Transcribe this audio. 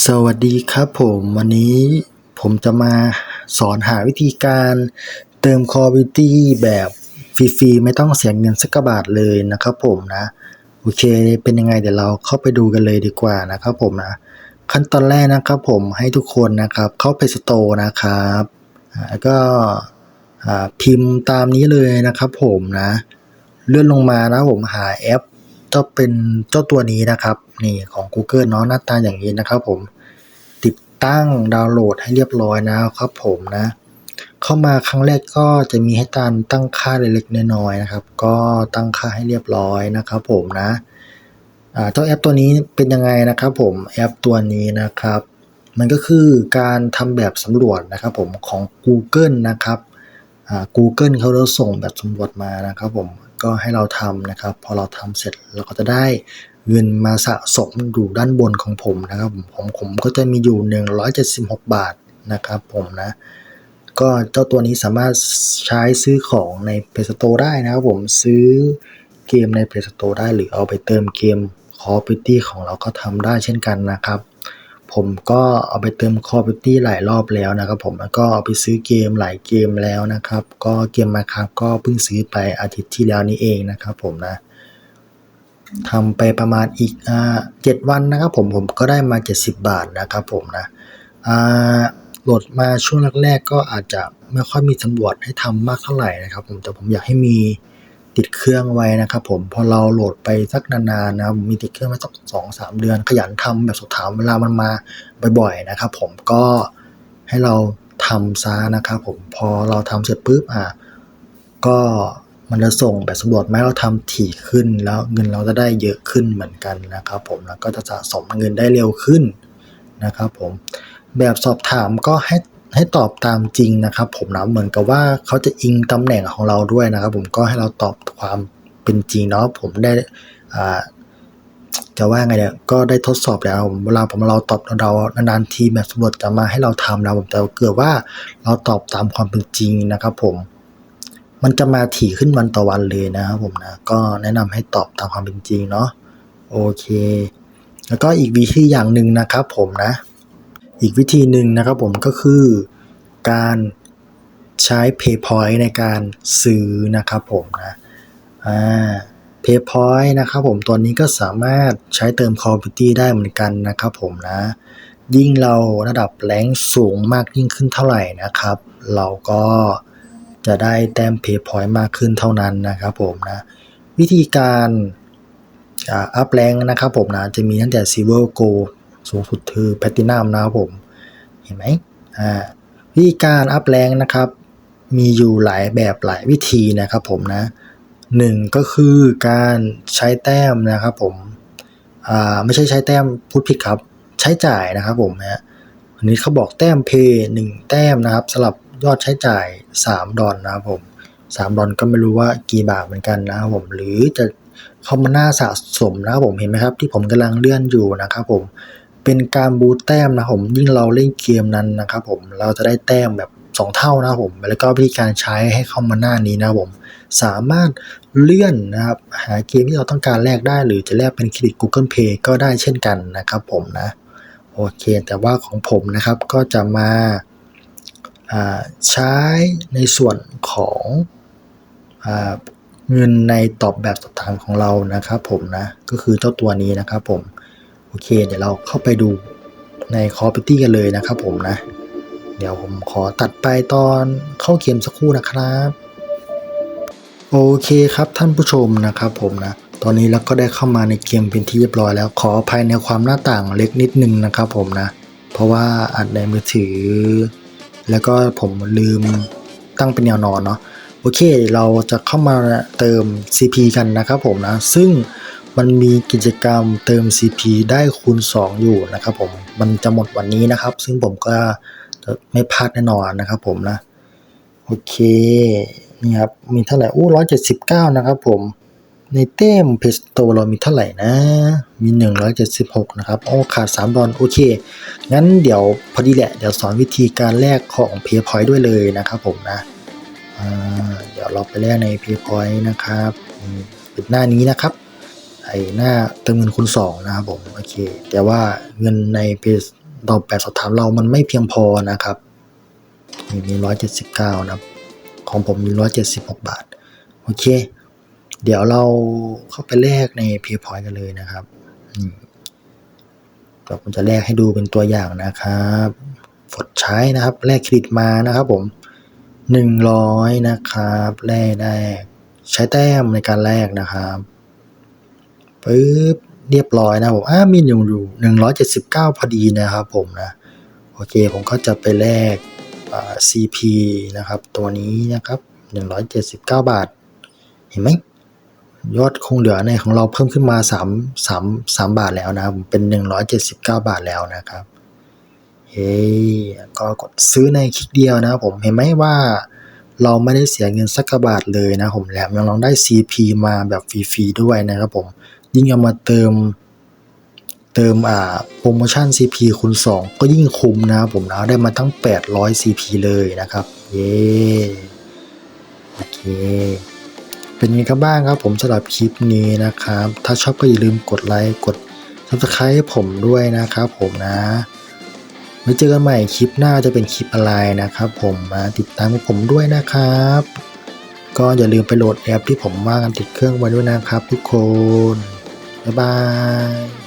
สวัสดีครับผมวันนี้ผมจะมาสอนหาวิธีการเติม Call of Duty แบบฟรีๆ ไม่ต้องเสียเงินสักบาทเลยนะครับผมนะ โอเคเป็นยังไงเดี๋ยวเราเข้าไปดูกันเลยดีกว่านะครับผมนะ ขั้นตอนแรกนะครับผมให้ทุกคนนะครับ เข้าไปสโตร์นะครับอ่าแล้วก็อ่าพิมพ์ตามนี้เลยนะครับผมนะ เลื่อนลงมานะผมหาแอป ก็เป็นเจ้าตัวนี้นะครับ นี่ของ Google เนาะหน้าตาอย่างนี้นะครับ ผมติดตั้งดาวน์โหลดให้เรียบร้อยนะครับ ผมนะ เข้ามาครั้งแรกก็จะมีให้การตั้งค่าเล็กๆน้อยๆนะครับ ก็ตั้งค่าให้เรียบร้อยนะครับ ผมนะเจ้าแอปตัวนี้เป็นยังไงนะครับ ผมแอปตัวนี้นะครับ มันก็คือการทำแบบสำรวจนะครับผมของ Google นะครับ Google เขาจะส่งแบบสำรวจมานะครับผม ก็ให้เราทำนะครับ พอเราทำเสร็จเราก็จะได้เงินมาสะสมอยู่ด้านบนของผมนะครับผมของผมก็จะมีอยู่ 176 บาทนะครับผมนะ ก็เจ้าตัวนี้สามารถใช้ซื้อของใน Play Store ได้นะครับผมซื้อเกมใน Play Store ได้หรือเอาไปเติมเกม Call of Duty ของเราก็ทำได้เช่นกันนะครับ ผมก็เอาไปเติม Call of Duty หลายรอบแล้วนะครับผม แล้วก็เอาไปซื้อเกมหลายเกมแล้วนะครับ ก็เกมมาครับก็เพิ่งซื้อไปอาทิตย์ที่แล้วนี้เองนะครับผมนะทำไปประมาณอีกอ่าเจ็ดวันนะครับผมผมก็ได้มา 70 บาทนะครับผมนะอ่าโหลดมาช่วงแรกๆก็อาจจะไม่ค่อยมีสำรวจให้ทำมากเท่าไหร่นะครับผมแต่ผมอยากให้มี ติดเครื่องไว้นะครับผมพอเราโหลดไปสักนานๆนะครับมีติดเครื่องไว้สักสองสามเดือน ขยันทำแบบสอบถามเวลามันมาบ่อยๆนะครับผมก็ให้เราทำซะนะครับผมพอเราทำเสร็จปุ๊บอะก็มันจะส่งแบบสำรวจมาให้เราทำถี่ขึ้นแล้วเงินเราจะได้เยอะขึ้นเหมือนกันนะครับผมแล้วก็จะสะสมเงินได้เร็วขึ้นนะครับผมแบบสอบถามก็ให้ ให้ตอบตามจริงนะครับ ผมนะเหมือนกับว่าเขาจะอิงตำแหน่งของเราด้วยนะครับ ผมก็ให้เราตอบความเป็นจริงเนาะผมได้อ่าจะว่าไงเนี่ยก็ได้ทดสอบแล้วเวลาผมเราตอบเรานานๆทีแบบสำรวจจะมาให้เราทำนะผมแต่เกิดว่าเราตอบตามความเป็นจริงนะครับ ผม มันจะมาถี่ขึ้นวันต่อวันเลยนะครับผมนะก็แนะนำให้ตอบตามความเป็นจริงเนาะโอเค แล้วก็อีกวิธีอย่างหนึ่งนะครับ ผมนะ อีกวิธีหนึ่งนะครับ ผมก็คือ การใช้ PayPoint ในการซื้อนะครับผมนะอ่า PayPoint นะครับผมตัวนี้ก็สามารถใช้เติม Call of Duty ได้เหมือนกันนะครับผมนะ ยิ่งเราระดับแรงสูงมากยิ่งขึ้นเท่าไหร่นะครับ เราก็จะได้แต้ม PayPoint มากขึ้นเท่านั้นนะครับผมนะ วิธีการอัพแรงนะครับผมนะ จะมีตั้งแต่ Silver Gold สูงสุดคือ Platinum นะครับผม เห็นไหมอ่า วิธีการอัพแรงนะครับ มีอยู่หลายแบบหลายวิธีนะครับผมนะหนึ่งก็คือการใช้แต้มนะครับผมอ่าไม่ใช่ใช้แต้มพูดผิดครับ ใช้จ่ายนะครับผมนะอันนี้เขาบอกแต้มเพย์หนึ่งแต้มนะครับสำหรับยอดใช้จ่าย 3 ดอลนะครับผม3ดอลก็ไม่รู้ว่ากี่บาทเหมือนกันนะครับผมหรือจะเข้ามาหน้าสะสมนะครับผมเห็นไหมครับ ที่ผมกำลังเลื่อนอยู่นะครับผม เป็นการบูตแต้มนะผมยิ่งเราเล่นเกมนั้นนะครับผมเราจะได้แต้มแบบ 2 เท่านะครับผม แล้วก็วิธีการใช้ให้เข้ามาหน้านี้นะครับผม สามารถเลื่อนนะครับหาเกมที่เราต้องการแลกได้ หรือจะแลกเป็นเครดิต Google Play ก็ได้เช่นกันนะครับผมนะโอเค แต่ว่าของผมนะครับก็จะมาใช้ในส่วนของอเงินในตอบแบบสอบถามของเรานะครับผมนะก็คือเจ้าตัวนี้นะครับผม โอเค เดี๋ยวเราเข้าไปดูใน Call of Duty กันเลยนะครับผมนะ เดี๋ยวผมขอตัดไปตอนเข้าเกมสักครู่นะครับโอเคครับท่านผู้ชมนะครับผมนะตอนนี้เราก็ได้เข้ามาในเกมเป็นที่เรียบร้อยแล้วขออภัยในความหน้าต่างเล็กนิดนึงนะครับผมนะเพราะว่าอัดในมือถือ แล้วก็ผมลืมตั้งเป็นแนวนอนเนาะโอเคเราจะเข้ามาเติม CP กันนะครับผมนะซึ่ง มันมีกิจกรรมเติม CP ได้คูณ 2 อยู่นะครับผม มันจะหมดวันนี้นะครับ ซึ่งผมก็จะไม่พลาดแน่นอนนะครับผมนะ โอเค นี่ครับ มีเท่าไหร่ อู้ร้อยเจ็ดสิบเก้านะครับผม ในเต้มเพสโตเรามีเท่าไหร่นะ มีหนึ่งร้อยเจ็ดสิบหกนะครับ โอ้ขาดสามดอลโอเค งั้นเดี๋ยวพอดีแหละ เดี๋ยวสอนวิธีการแลกของเพย์พอยต์ด้วยเลยนะครับผมนะเดี๋ยวเราไปแลกในเพย์พอยต์นะครับ เป็นหน้านี้นะครับ ไอ้หน้าเติมเงินคูณสองนะครับผมโอเค แต่ว่าเงินในเพตอบแบบสอบถามเรามันไม่เพียงพอนะครับมีมีร้อยเจ็ดสิบเก้านะครับ ของผมมีร้อยเจ็ดสิบหกบาท โอเค เดี๋ยวเราเข้าไปแลกใน PayPoint กันเลยนะครับอืมเดี๋ยวผมจะแลกให้ดูเป็นตัวอย่างนะครับกดใช้นะครับ แลกเครดิตมานะครับผมหนึ่งร้อยนะครับ แลกได้ใช้แต้มในการแลกนะครับ ปึ๊บเรียบร้อยนะผมอ้ามีอยู่อยู่หนึ่งร้อยเจ็ดสิบเก้าพอดีนะครับผมนะ โอเคผมก็จะไปแลกอ่า CP นะครับ ตัวนี้นะครับหนึ่งร้อยเจ็ดสิบเก้าบาท เห็นไหมยอดคงเหลือในของเราเพิ่มขึ้นมาสามสามสามบาทแล้วนะครับเป็นหนึ่งร้อยเจ็ดสิบเก้าบาทแล้วนะครับเฮ้ยก็กดซื้อในคลิกเดียวนะผมเห็นไหมว่าเราไม่ได้เสียเงินสักบาทเลยนะผมแถมยังลองได้ CP มาแบบฟรีๆด้วยนะครับผม ยิ่งเอามาเติม เติมอ่าโปรโมชั่น CP คูณ2 ก็ยิ่งคุ้มนะผมนะได้มาตั้ง 800 CP เลยนะครับ เย้โอเคเป็นไงกันบ้างครับผมสำหรับคลิปนี้นะครับ ถ้าชอบก็อย่าลืมกดไลค์กด subscribe ให้ผมด้วยนะครับผมนะไว้เจอกันใหม่คลิปหน้าจะเป็นคลิปอะไรนะครับ ผมมาติดตามผมด้วยนะครับ ก็อย่าลืมไปโหลดแอปที่ผมว่ากันติดเครื่องไว้ด้วยนะครับทุกคน บ๊ายบาย